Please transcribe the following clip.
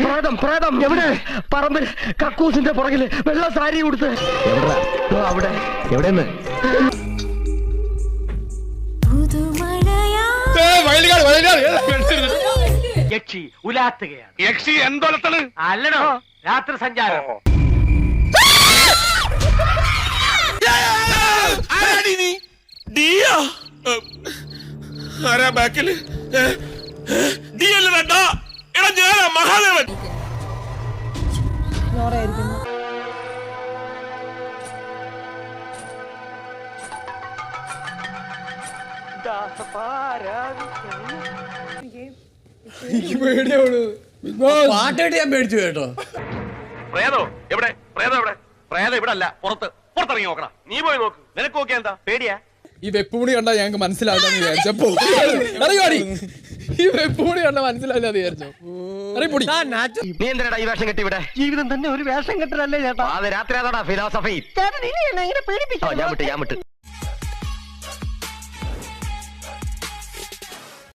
പ്രേതം പ്രേതം എവിടെ? പറമ്പിൽ കക്കൂസിന്റെ പുറകിൽ വെള്ള സാരി കൊടുത്ത് അവിടെ. എവിടെന്ന്? യക്ഷി ഉലാത്തുകയാണ്. യക്ഷി എന്തോലത്തണ് അല്ലടോ രാത്രി സഞ്ചാരം. നീ? ആരാ ബാക്കിൽ? ഡി അല്ല വേണ്ട? എടാ ഞാനാ മഹാദേവൻ പാട്ടായിട്ട് ഞാൻ പേടിച്ചു കേട്ടോ. പ്രേതോ എവിടെ? പ്രേതോ എവിടെ? പ്രേതം ഇവിടെ അല്ല പുറത്ത്. പുറത്തിറങ്ങി നോക്കണം. നീ പോയി നോക്ക്. നിനക്ക് നോക്കിയാ എന്താ? പേടിയാ? ഈ വെപ്പുമുടി കണ്ടാ ഞങ്ങക്ക് മനസ്സിലാവില്ലെന്ന് വിചാരിച്ചപ്പോ. ഈ വെപ്പുമൂടി കണ്ടാ മനസ്സിലാവില്ലെന്ന് വിചാരിച്ചോ? അറിയപ്പൊടി നീ ഈ വേഷം കെട്ടി ഇവിടെ? ജീവിതം തന്നെ ഒരു വേഷം കെട്ടലല്ലേ ചേട്ടാ? അത് രാത്രി അതോടാ ഫിലോസഫി ഞാൻ വിട്ട് ഞാൻ വിട്ട്.